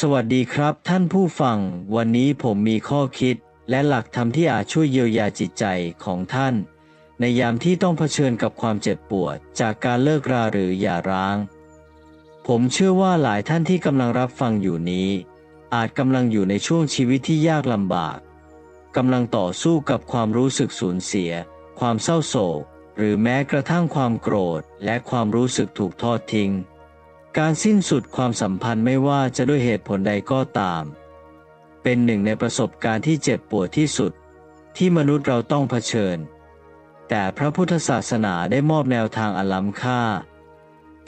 สวัสดีครับท่านผู้ฟัง วันนี้ผมมีข้อคิด และหลักธรรมที่อาจช่วยเยียวยาจิตใจของท่าน ในยามที่ต้องเผชิญกับความเจ็บปวด จากการเลิกราหรือหย่าร้าง ผมเชื่อว่าหลายท่านที่กำลังรับฟังอยู่นี้ อาจกำลังอยู่ในช่วงชีวิตที่ยากลำบากกำลังต่อสู้กับความรู้สึกสูญเสีย ความเศร้าโศก หรือแม้กระทั่งความโกรธ และความรู้สึกถูกทอดทิ้ง การสิ้นสุดความสัมพันธ์ไม่ว่าจะด้วยเหตุผลใดก็ตาม เป็นหนึ่งในประสบการณ์ที่เจ็บปวดที่สุด ที่มนุษย์เราต้องเผชิญ แต่พระพุทธศาสนาได้มอบแนวทางอันล้ำค่า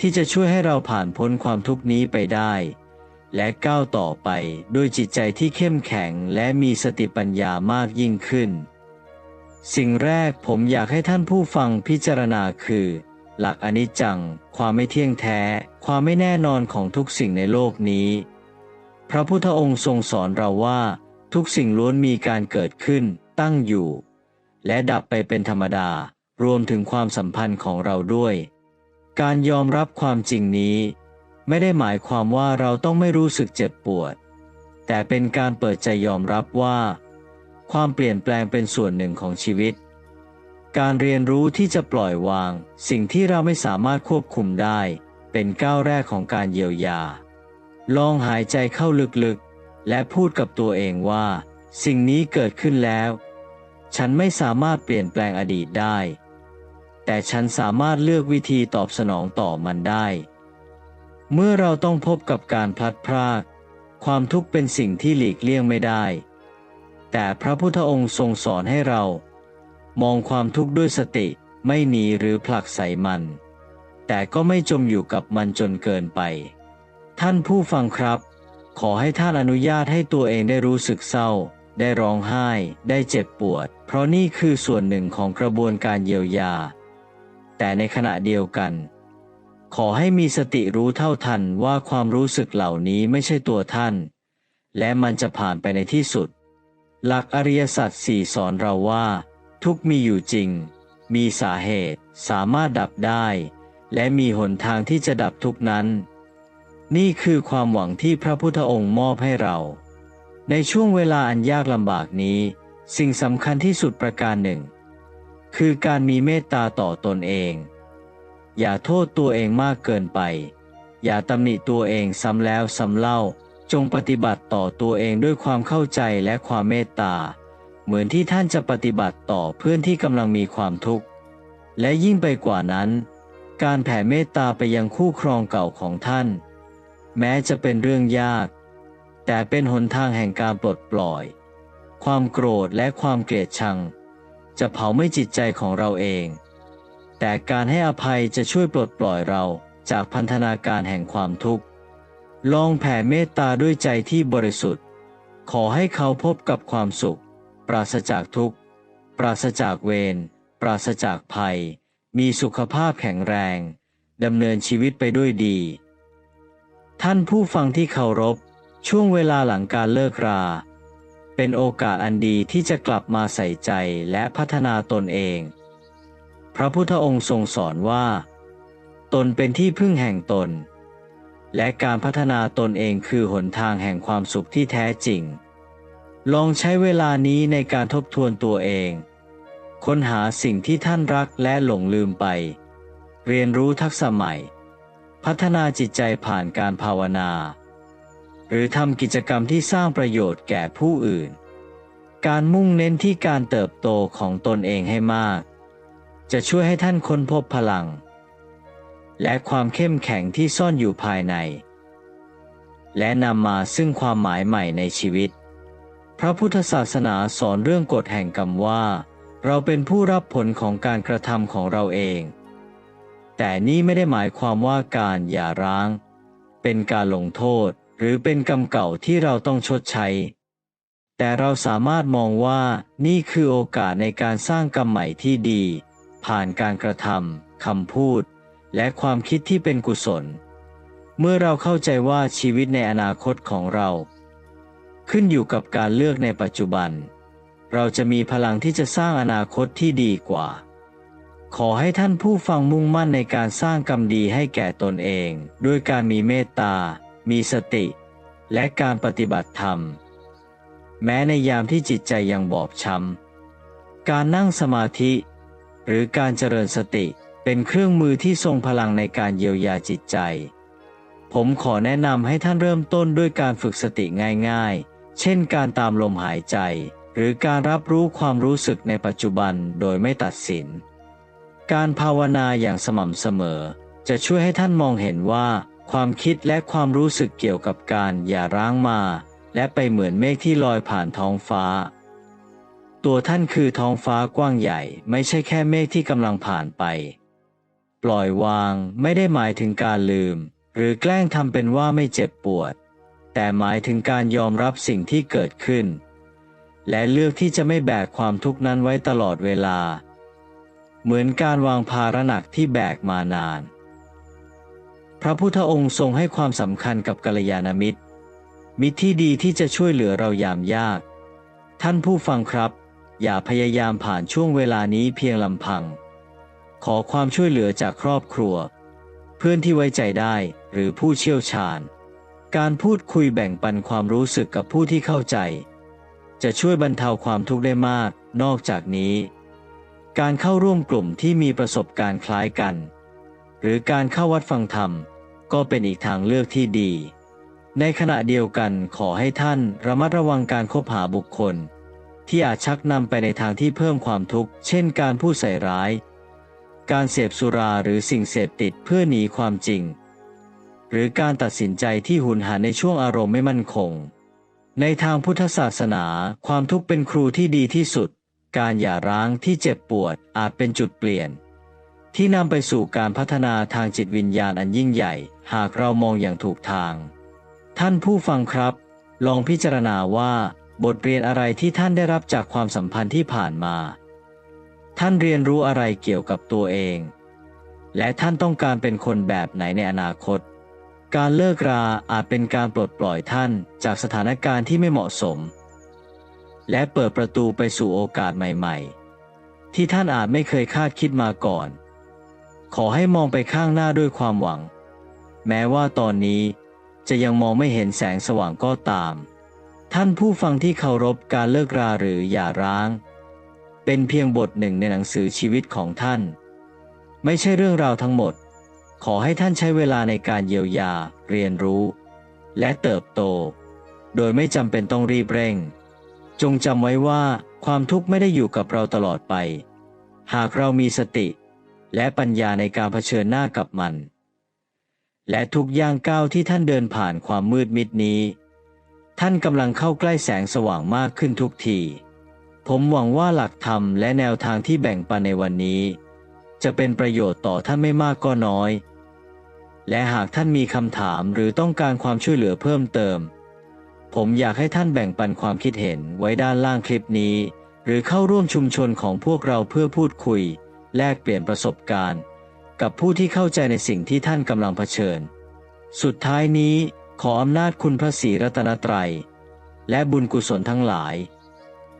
ที่จะช่วยให้เราผ่านพ้นความทุกนี้ไปได้ และก้าวต่อไปด้วยจิตใจที่เข้มแข็งและมีสติปัญญามากยิ่งขึ้น สิ่งแรกผมอยากให้ท่านผู้ฟังพิจารณาคือ หลักอนิจจัง ความไม่เที่ยงแท้ ความไม่แน่นอนของทุกสิ่งในโลกนี้ พระพุทธองค์ทรงสอนเราว่า ทุกสิ่งล้วนมีการเกิดขึ้น ตั้งอยู่ และดับไปเป็นธรรมดา รวมถึงความสัมพันธ์ของเราด้วย การยอมรับความจริงนี้ ไม่ได้หมายความว่าเราต้องไม่รู้สึกเจ็บปวด แต่เป็นการเปิดใจยอมรับว่า ความเปลี่ยนแปลงเป็นส่วนหนึ่งของชีวิต การเรียนรู้ที่จะปล่อยวาง สิ่งที่เราไม่สามารถควบคุมได้ เป็นก้าวแรกของการเยียวยา ลองหายใจเข้าลึกๆ และพูดกับตัวเองว่า สิ่งนี้เกิดขึ้นแล้ว ฉันไม่สามารถเปลี่ยนแปลงอดีตได้ แต่ฉันสามารถเลือกวิธีตอบสนองต่อมันได้ เมื่อเราต้องพบกับการพลัดพราก ความทุกข์เป็นสิ่งที่หลีกเลี่ยงไม่ได้ แต่พระพุทธองค์ทรงสอนให้เรา มองความทุกข์ด้วยสติไม่หนีหรือผลักใส่มัน แต่ก็ไม่จมอยู่กับมันจนเกินไป ท่านผู้ฟังครับ ขอให้ท่านอนุญาตให้ตัวเองได้รู้สึกเศร้า ได้ร้องไห้ ได้เจ็บปวด เพราะนี่คือส่วนหนึ่งของกระบวนการเยียวยา แต่ในขณะเดียวกัน ขอให้มีสติรู้เท่าทันว่าความรู้สึกเหล่านี้ไม่ใช่ตัวท่าน และมันจะผ่านไปในที่สุด หลักอริยสัจสี่สอนเราว่า ทุกมีอยู่จริง มีสาเหตุสามารถดับได้ และมีหนทางที่จะดับทุกนั้น นี่คือความหวังที่พระพุทธองค์มอบให้เรา ในช่วงเวลาอันยากลำบากนี้ สิ่งสำคัญที่สุดประการหนึ่ง คือการมีเมตตาต่อตนเอง อย่าโทษตัวเองมากเกินไป อย่าตำหนิตัวเองซ้ำแล้วซ้ำเล่าจงปฏิบัติต่อตัวเองด้วยความเข้าใจและความเมตตา เหมือนที่ท่านจะปฏิบัติต่อเพื่อนที่กำลังมีความทุกข์ และยิ่งไปกว่านั้น การแผ่เมตตาไปยังคู่ครองเก่าของท่าน แม้จะเป็นเรื่องยาก แต่เป็นหนทางแห่งการปลดปล่อย ความโกรธและความเกลียดชัง จะเผาไม่จิตใจของเราเอง แต่การให้อภัยจะช่วยปลดปล่อยเราจากพันธนาการแห่งความทุกข์ ลองแผ่เมตตาด้วยใจที่บริสุทธิ์ ขอให้เขาพบกับความสุข ปราศจากทุกข์ ปราศจากเวร ปราศจากภัย มีสุขภาพแข็งแรงดำเนินชีวิตไปด้วยดี ท่านผู้ฟังที่เคารพ ช่วงเวลาหลังการเลิกรา เป็นโอกาสอันดีที่จะกลับมาใส่ใจและพัฒนาตนเอง พระพุทธองค์ทรงสอนว่า ตนเป็นที่พึ่งแห่งตน และการพัฒนาตนเองคือหนทางแห่งความสุขที่แท้จริง ลองใช้เวลานี้ในการทบทวนตัวเอง ค้นหาสิ่งที่ท่านรักและหลงลืมไป เรียนรู้ทักษะใหม่ พัฒนาจิตใจผ่านการภาวนา หรือทำกิจกรรมที่สร้างประโยชน์แก่ผู้อื่น การมุ่งเน้นที่การเติบโตของตนเองให้มาก จะช่วยให้ท่านค้นพบพลัง และความเข้มแข็งที่ซ่อนอยู่ภายใน และนำมาซึ่งความหมายใหม่ในชีวิต พระพุทธศาสนาสอนเรื่องกฎแห่งกรรมว่า เราเป็นผู้รับผลของการกระทำของเราเอง แต่นี่ไม่ได้หมายความว่าการอย่าร้าง เป็นการลงโทษหรือเป็นกรรมเก่าที่เราต้องชดใช้ แต่เราสามารถมองว่านี่คือโอกาสในการสร้างกรรมใหม่ที่ดี ผ่านการกระทำคำพูด และความคิดที่เป็นกุศล เมื่อเราเข้าใจว่าชีวิตในอนาคตของเรา ขึ้นอยู่กับการเลือกในปัจจุบัน เราจะมีพลังที่จะสร้างอนาคตที่ดีกว่า ขอให้ท่านผู้ฟังมุ่งมั่นในการสร้างกรรมดีให้แก่ตนเอง ด้วยการมีเมตตา มีสติ และการปฏิบัติธรรม แม้ในยามที่จิตใจยังบอบช้ำ การนั่งสมาธิ หรือการเจริญสติเป็นเครื่องมือที่ทรงพลังในการเยียวยาจิตใจ ผมขอแนะนำให้ท่านเริ่มต้นด้วยการฝึกสติง่ายๆ เช่นการตามลมหายใจ หรือการรับรู้ความรู้สึกในปัจจุบันโดยไม่ตัดสิน การภาวนาอย่างสม่ำเสมอ จะช่วยให้ท่านมองเห็นว่า ความคิดและความรู้สึกเกี่ยวกับการอย่าร้างมา และไปเหมือนเมฆที่ลอยผ่านท้องฟ้า ตัวท่านคือท้องฟ้ากว้างใหญ่ ไม่ใช่แค่เมฆที่กำลังผ่านไป ปล่อยวางไม่ได้หมายถึงการลืม หรือแกล้งทำเป็นว่าไม่เจ็บปวด แต่หมายถึงการยอมรับสิ่งที่เกิดขึ้น และเลือกที่จะไม่แบกความทุกข์นั้นไว้ตลอดเวลา เหมือนการวางภาระหนักที่แบกมานาน พระพุทธองค์ทรงให้ความสำคัญกับกัลยาณมิตร มิตรที่ดีที่จะช่วยเหลือเรายามยาก ท่านผู้ฟังครับ อย่าพยายามผ่านช่วงเวลานี้เพียงลำพัง ขอความช่วยเหลือจากครอบครัว เพื่อนที่ไว้ใจได้หรือผู้เชี่ยวชาญ การพูดคุยแบ่งปันความรู้สึกกับผู้ที่เข้าใจ จะช่วยบรรเทาความทุกข์ได้มาก นอกจากนี้ การเข้าร่วมกลุ่มที่มีประสบการณ์คล้ายกัน หรือการเข้าวัดฟังธรรม ก็เป็นอีกทางเลือกที่ดี ในขณะเดียวกันขอให้ท่านระมัดระวังการคบหาบุคคล ที่อาจชักนำไปในทางที่เพิ่มความทุกข์ เช่นการพูดใส่ร้าย การเสพสุราหรือสิ่งเสพติดเพื่อหนีความจริง หรือการตัดสินใจที่หุนหันในช่วงอารมณ์ไม่มั่นคง ในทางพุทธศาสนา ความทุกข์เป็นครูที่ดีที่สุด การหย่าร้างที่เจ็บปวดอาจเป็นจุดเปลี่ยน ที่นำไปสู่การพัฒนาทางจิตวิญญาณอันยิ่งใหญ่ หากเรามองอย่างถูกทาง ท่านผู้ฟังครับ ลองพิจารณาว่า บทเรียนอะไรที่ท่านได้รับจากความสัมพันธ์ที่ผ่านมา ท่านเรียนรู้อะไรเกี่ยวกับตัวเอง และท่านต้องการเป็นคนแบบไหนในอนาคต การเลิกราอาจเป็นการปลดปล่อยท่านจากสถานการณ์ที่ไม่เหมาะสม และเปิดประตูไปสู่โอกาสใหม่ๆ ที่ท่านอาจไม่เคยคาดคิดมาก่อน ขอให้มองไปข้างหน้าด้วยความหวัง แม้ว่าตอนนี้จะยังมองไม่เห็นแสงสว่างก็ตาม ท่านผู้ฟังที่เคารพการเลิกราหรือหย่าร้าง เป็นเพียงบทหนึ่งในหนังสือชีวิตของท่าน ไม่ใช่เรื่องราวทั้งหมด ขอให้ท่านใช้เวลาในการเยียวยา เรียนรู้ และเติบโต โดยไม่จำเป็นต้องรีบเร่ง จงจำไว้ว่าความทุกข์ไม่ได้อยู่กับเราตลอดไป หากเรามีสติ และปัญญาในการเผชิญหน้ากับมัน และทุกย่างก้าวที่ท่านเดินผ่านความมืดมิดนี้ ท่านกำลังเข้าใกล้แสงสว่างมากขึ้นทุกที ผมหวังว่าหลักธรรมและแนวทางที่แบ่งปันในวันนี้ จะเป็นประโยชน์ต่อท่านไม่มากก็น้อย และหากท่านมีคำถามหรือต้องการความช่วยเหลือเพิ่มเติม ผมอยากให้ท่านแบ่งปันความคิดเห็นไว้ด้านล่างคลิปนี้ หรือเข้าร่วมชุมชนของพวกเราเพื่อพูดคุย แลกเปลี่ยนประสบการณ์ กับผู้ที่เข้าใจในสิ่งที่ท่านกำลังเผชิญ สุดท้ายนี้ขออำนาจคุณพระศรีรัตนตรัย และบุญกุศลทั้งหลาย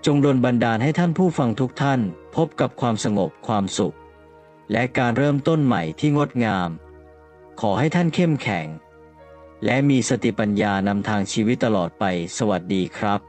จงดลบันดาลให้ท่านผู้ฟังทุกท่าน พบกับความสงบความสุข และการเริ่มต้นใหม่ที่งดงาม ขอให้ท่านเข้มแข็ง และมีสติปัญญานำทางชีวิตตลอดไปสวัสดีครับ